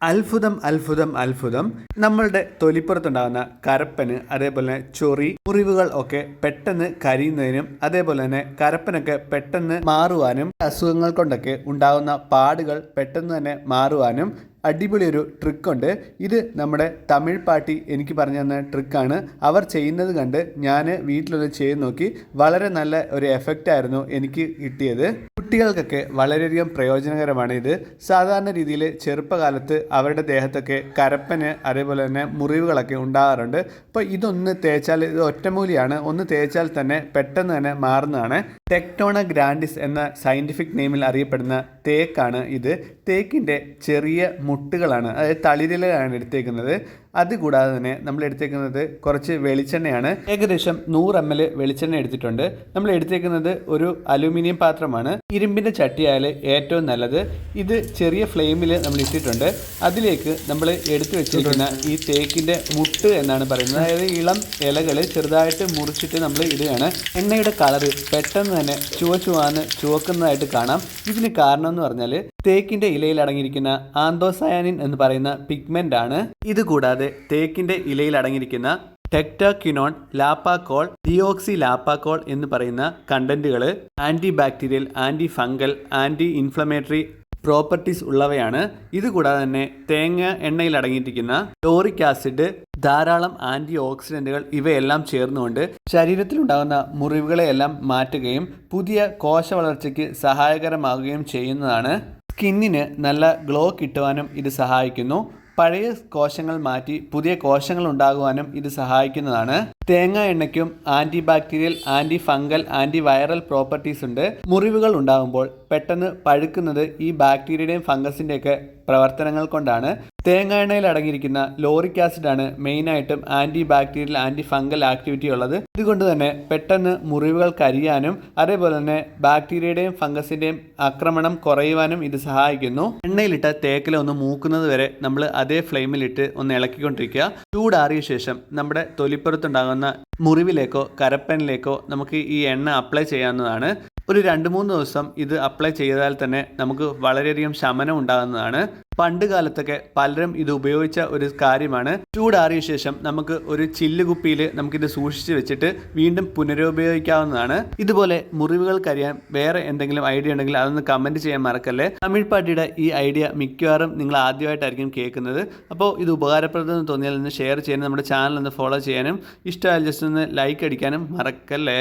അത്ഭുതം അത്ഭുതം അത്ഭുതം. നമ്മളുടെ തൊലിപ്പുറത്തുണ്ടാകുന്ന കരപ്പന് അതേപോലെ ചൊറി മുറിവുകൾ ഒക്കെ പെട്ടെന്ന് കരിയുന്നതിനും അതേപോലെ തന്നെ കരപ്പനൊക്കെ പെട്ടെന്ന് മാറുവാനും അസുഖങ്ങൾ കൊണ്ടൊക്കെ ഉണ്ടാകുന്ന പാടുകൾ പെട്ടെന്ന് തന്നെ മാറുവാനും അടിപൊളി ഒരു ട്രിക്കുണ്ട്. ഇത് നമ്മുടെ തമിഴ് പാട്ടി എനിക്ക് പറഞ്ഞു തന്ന ട്രിക്കാണ്. അവർ ചെയ്യുന്നത് കണ്ട് ഞാൻ വീട്ടിലൊന്ന് ചെയ്ത് നോക്കി. വളരെ നല്ല ഒരു എഫക്റ്റ് ആയിരുന്നു എനിക്ക് കിട്ടിയത്. കുട്ടികൾക്കൊക്കെ വളരെയധികം പ്രയോജനകരമാണ് ഇത്. സാധാരണ രീതിയിൽ ചെറുപ്പകാലത്ത് അവരുടെ ദേഹത്തൊക്കെ കരപ്പന് അതേപോലെ തന്നെ മുറിവുകളൊക്കെ ഉണ്ടാകാറുണ്ട്. അപ്പോൾ ഇതൊന്ന് തേച്ചാൽ ഇത് ഒറ്റമൂലിയാണ്. ഒന്ന് തേച്ചാൽ തന്നെ പെട്ടെന്ന് തന്നെ മാറുന്നതാണ്. ടെക്ടോണ ഗ്രാൻഡിസ് എന്ന സയന്റിഫിക് നെയിമിൽ അറിയപ്പെടുന്ന തേക്കാണ് ഇത്. തേക്കിന്റെ ചെറിയ മുട്ടുകളാണ് അതായത് തളിരിലാണ് എടുത്തേക്കുന്നത്. അതുകൂടാതെ തന്നെ നമ്മൾ എടുത്തേക്കുന്നത് കുറച്ച് വെളിച്ചെണ്ണയാണ്. ഏകദേശം നൂറ് എം എൽ വെളിച്ചെണ്ണ എടുത്തിട്ടുണ്ട്. നമ്മൾ എടുത്തേക്കുന്നത് ഒരു അലൂമിനിയം പാത്രമാണ്. ഇരുമ്പിന്റെ ചട്ടിയായാൽ ഏറ്റവും നല്ലത്. ഇത് ചെറിയ ഫ്ലെയിമിൽ നമ്മൾ ഇട്ടിട്ടുണ്ട്. അതിലേക്ക് നമ്മൾ എടുത്തു വെച്ചിരിക്കുന്ന ഈ തേക്കിന്റെ മുട്ട് എന്നാണ് പറയുന്നത്. അതായത് ഇളം ഇലകൾ ചെറുതായിട്ട് മുറിച്ചിട്ട് നമ്മൾ ഇടുകയാണ്. എണ്ണയുടെ കളറ് പെട്ടെന്ന് തന്നെ ചുവച്ചുവാന്ന് ചുവക്കുന്നതായിട്ട് കാണാം. ഇതിന് കാരണം എന്ന് പറഞ്ഞാൽ തേക്കിന്റെ ഇലയിൽ അടങ്ങിയിരിക്കുന്ന ആന്തോസയാനിൻ എന്ന് പറയുന്ന പിഗ്മെന്റ് ആണ് ഇത് കൂടാതെ തേക്കിന്റെ ഇലയിൽ അടങ്ങിയിരിക്കുന്ന ടെക്ടാക്യുനോൺ ലാപ്പാക്കോൾ ഡിയോക്സി ലാപ്പാക്കോൾ എന്ന് പറയുന്ന കണ്ടന്റുകൾ anti bacterial anti fungal anti inflammatory properties ഉള്ളവയാണ്. ഇതുകൂടാതെ തന്നെ തേങ്ങ എണ്ണയിൽ അടങ്ങിയിരിക്കുന്ന ലോറിക് ആസിഡ് ധാരാളം ആന്റി ഓക്സിഡന്റുകൾ ഇവയെല്ലാം ചേർന്നുകൊണ്ട് ശരീരത്തിലുണ്ടാകുന്ന മുറിവുകളെയെല്ലാം മാറ്റുകയും പുതിയ കോശ വളർച്ചയ്ക്ക് സഹായകരമാകുകയും ചെയ്യുന്നതാണ് സ്കിന്നിന് നല്ല ഗ്ലോ കിട്ടുവാനും ഇത് സഹായിക്കുന്നു. പഴയ കോശങ്ങൾ മാറ്റി പുതിയ കോശങ്ങൾ ഉണ്ടാകുവാനും ഇത് സഹായിക്കുന്നതാണ്. തേങ്ങ എണ്ണയ്ക്കും anti bacterial anti fungal anti viral properties ഉണ്ട്. മുറിവുകൾ ഉണ്ടാകുമ്പോൾ പെട്ടെന്ന് പഴുക്കുന്നത് ഈ ബാക്ടീരിയയുടെയും ഫംഗസിന്റെയൊക്കെ പ്രവർത്തനങ്ങൾ കൊണ്ടാണ്. തേങ്ങ എണ്ണയിൽ അടങ്ങിയിരിക്കുന്ന ലോറിക് ആസിഡ് ആണ് മെയിൻ മെയിനായിട്ടും anti bacterial anti fungal activity ഉള്ളത്. ഇതുകൊണ്ട് തന്നെ പെട്ടെന്ന് മുറിവുകൾ കരിയാനും അതേപോലെ തന്നെ ബാക്ടീരിയയുടെയും ഫംഗസിന്റെയും ആക്രമണം കുറയുവാനും ഇത് സഹായിക്കുന്നു. എണ്ണയിലിട്ട തേക്കില ഒന്ന് മൂക്കുന്നത് വരെ നമ്മൾ അതേ ഫ്ലെയിമിലിട്ട് ഒന്ന് ഇളക്കിക്കൊണ്ടിരിക്കുക. ചൂടാറിയ ശേഷം നമ്മുടെ തൊലിപ്പുറത്തുണ്ടാകുന്ന മുറിവിലേക്കോ കരപ്പനിലേക്കോ നമുക്ക് ഈ എണ്ണ അപ്ലൈ ചെയ്യാവുന്നതാണ്. ഒരു രണ്ട് മൂന്ന് ദിവസം ഇത് അപ്ലൈ ചെയ്താൽ തന്നെ നമുക്ക് വളരെയധികം ശമനം ഉണ്ടാകുന്നതാണ്. പണ്ട് കാലത്തൊക്കെ പലരും ഇത് ഉപയോഗിച്ച ഒരു കാര്യമാണ്. ചൂടാറിയ ശേഷം നമുക്ക് ഒരു ചില്ല് കുപ്പിയിൽ നമുക്കിത് സൂക്ഷിച്ച് വെച്ചിട്ട് വീണ്ടും പുനരുപയോഗിക്കാവുന്നതാണ്. ഇതുപോലെ മുറിവുകൾ കരിയാൻ വേറെ എന്തെങ്കിലും ഐഡിയ ഉണ്ടെങ്കിൽ അതൊന്ന് കമന്റ് ചെയ്യാൻ മറക്കല്ലേ. തമിഴ് പാട്ടിയുടെ ഈ ഐഡിയ മിക്കവാറും നിങ്ങൾ ആദ്യമായിട്ടായിരിക്കും കേൾക്കുന്നത്. അപ്പോൾ ഇത് ഉപകാരപ്രദമെന്ന് തോന്നിയാൽ ഒന്ന് ഷെയർ ചെയ്യാനും നമ്മുടെ ചാനൽ ഒന്ന് ഫോളോ ചെയ്യാനും. ഇഷ്ടമായാൽ ജസ്റ്റ് ഒന്ന് ലൈക്ക് അടിക്കാനും മറക്കല്ലേ.